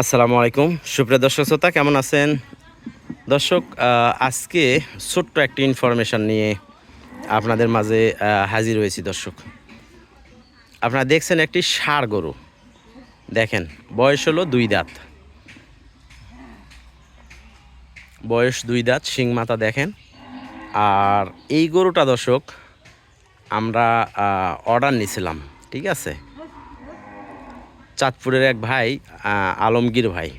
আসসালামু আলাইকুম। সুপ্রিয় দর্শক শ্রোতা, কেমন আছেন? দর্শক আজকে ছোট্ট একটি ইনফরমেশন নিয়ে আপনাদের মাঝে হাজির হয়েছি দর্শক। আপনারা দেখছেন একটি ষাঁড় গরু। দেখেন, বয়স হলো দুই দাঁত। বয়স দুই দাঁত, শিং মাথা দেখেন। আর এই গরুটা দর্শক, আমরা অর্ডার নিয়েছিলাম ঠিক আছে? চাঁদপুরের এক ভাই আলমগীর ভাই।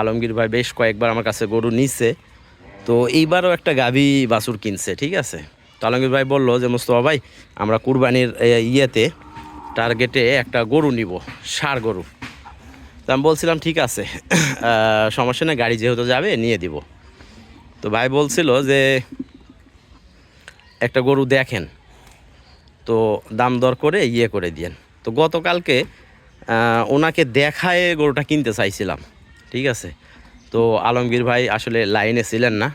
আলমগীর ভাই বেশ কয়েকবার আমার কাছে গরু নিছে। তো এইবারও একটা গাভী বাছুর কিনছে, ঠিক আছে? তো আলমগীর ভাই বলল যে, মোস্তফা ভাই, আমরা কুরবানির ইয়েতে টার্গেটে একটা গরু নিব ষাঁড় গরু। তো আমি বলছিলাম, ঠিক আছে সমস্যা নেই, গাড়ি যেহেতু যাবে, নিয়ে দিব। তো ভাই বলছিল যে, একটা গরু দেখেন। তো দাম দর করে ইয়ে করে দিয়েন। তো গতকালকে ওনাকে দেখায় গরুটা কিনতে চাইছিলাম, ঠিক আছে? তো আলমগীর ভাই আসলে লাইনে ছিলেন না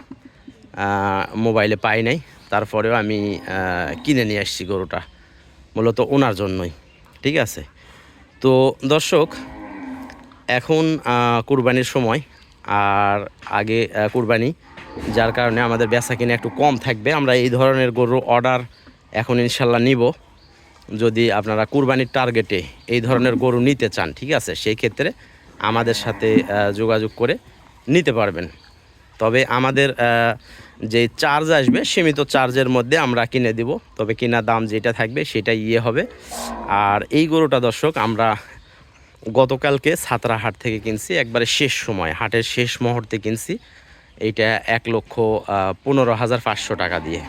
মোবাইলে পাই নাই, তারপরেও আমি কিনে নিয়ে আসছি গরুটা, মূলত ওনার জন্যই, ঠিক আছে? তো দর্শক, এখন কুরবানির সময়, আর আগে কুরবানি, যার কারণে আমাদের বেচা কিনে একটু কম থাকবে, আমরা এই ধরনের গরু অর্ডার এখন ইনশাল্লাহ নিব। যদি আপনারা কুরবানির টার্গেটে এই ধরনের গরু নিতে চান, ঠিক আছে, সেই ক্ষেত্রে আমাদের সাথে যোগাযোগ করে নিতে পারবেন। তবে আমাদের যে চার্জ আসবে, সীমিত চার্জের মধ্যে আমরা কিনে দিব। তবে কিনা দাম যেটা থাকবে সেটা ইয়ে হবে। আর এই গরুটা দর্শক, আমরা গতকালকে সাতরা হাট থেকে কিনছি, একবারে শেষ সময়, হাটের শেষ মুহূর্তে কিনছি। এইটা এক লক্ষ পনেরো হাজার পাঁচশো টাকা দিয়ে,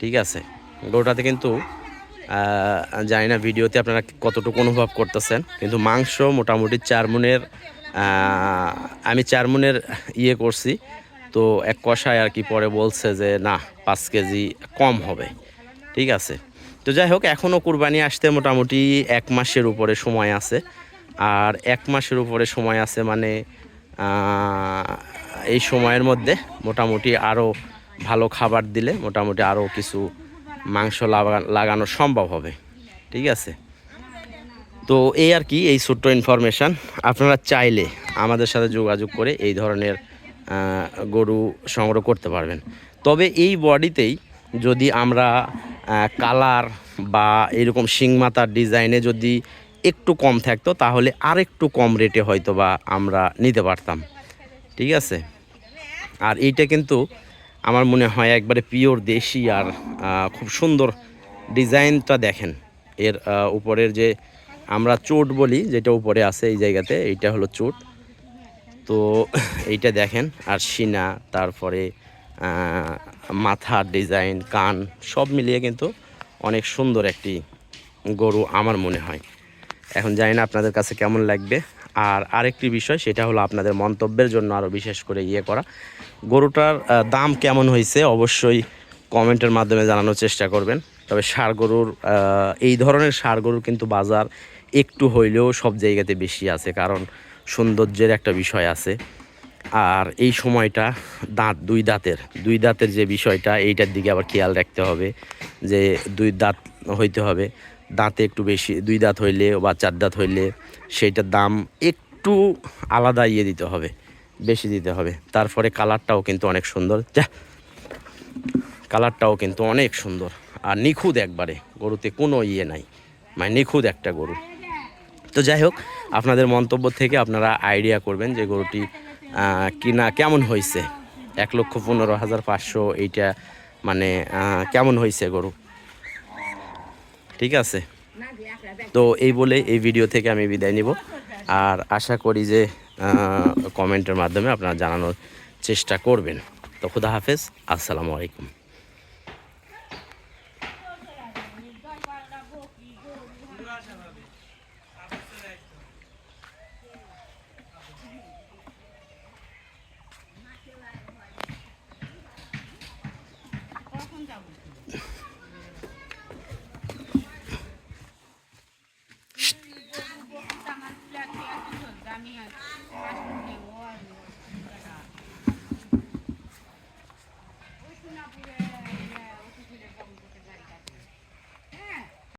ঠিক আছে। গরুটাতে কিন্তু জানি না ভিডিওতে আপনারা কতটুকু অনুভব করতেছেন, কিন্তু মাংস মোটামুটি চার মনের আমি চার মনের ইয়ে করছি। তো এক কষায় আর কি পরে বলছে যে, না, পাঁচ কেজি কম হবে। ঠিক আছে। তো যাই হোক এখনও কুরবানি আসতে মোটামুটি এক মাসের উপরে সময় আছে। আর এক মাসের উপরে সময় আছে মানে এই সময়ের মধ্যে মোটামুটি আরও ভালো খাবার দিলে মোটামুটি আরও কিছু মাংস লাগানো সম্ভব হবে। ঠিক আছে? তো এই আর কি, এই ছোট্ট ইনফরমেশান আপনারা চাইলে আমাদের সাথে যোগাযোগ করে এই ধরনের গরু সংগ্রহ করতে পারবেন। তবে এই বডিতেই যদি আমরা কালার বা এরকম শিংমাতার ডিজাইনে যদি একটু কম থাকতো, তাহলে আর একটু কম রেটে হয়তো বা আমরা নিতে পারতাম। ঠিক আছে? আর এইটা কিন্তু আমার মনে হয় একবারে পিওর দেশি আর খুব সুন্দর ডিজাইনটা দেখেন। এর উপরের যে আমরা চোট বলি, যেটা উপরে আছে এই জায়গাতে, এইটা হলো চোট। তো এইটা দেখেন, আর সিনা, তারপরে মাথার ডিজাইন, কান, সব মিলিয়ে কিন্তু অনেক সুন্দর একটি গরু আমার মনে হয়। এখন জানি না আপনাদের কাছে কেমন লাগবে। আর আরেকটি বিষয়, সেটা হলো আপনাদের মন্তব্যের জন্য আরও বিশেষ করে ইয়ে করা। গরুটার দাম কেমন হয়েছে অবশ্যই কমেন্টের মাধ্যমে জানানোর চেষ্টা করবেন। তবে ষাড় গরুর এই ধরনের ষাড় গরুর কিন্তু বাজার একটু হইলেও সব জায়গাতে বেশি আছে, কারণ সৌন্দর্যের একটা বিষয় আছে। আর এই সময়টা দাঁত, দুই দাঁতের দুই দাঁতের যে বিষয়টা, এইটার দিকে আবার খেয়াল রাখতে হবে যে দুই দাঁত হইতে হবে। দাঁতে একটু বেশি, দুই দাঁত হইলে বা চার দাঁত হইলে সেইটার দাম একটু আলাদা ইয়ে দিতে হবে, বেশি দিতে হবে। তারপরে কালারটাও কিন্তু অনেক সুন্দর। যা, কালারটাও কিন্তু অনেক সুন্দর। আর নিখুঁত একবারে, গরুতে কোনো ইয়ে নাই। মানে নিখুঁত একটা গরু। তো যাই হোক, আপনাদের মন্তব্য থেকে আপনারা আইডিয়া করবেন যে গরুটি কিনা কেমন হয়েছে এক লক্ষ পনেরো হাজার পাঁচশো এইটা মানে কেমন হয়েছে গরু? ঠিক আছে? তো এই বলে এই ভিডিও থেকে আমি বিদায় নিব। আর আশা করি যে কমেন্টের মাধ্যমে আপনারা জানানোর চেষ্টা করবেন। তো খুদা হাফেজ আসসালামু আলাইকুম।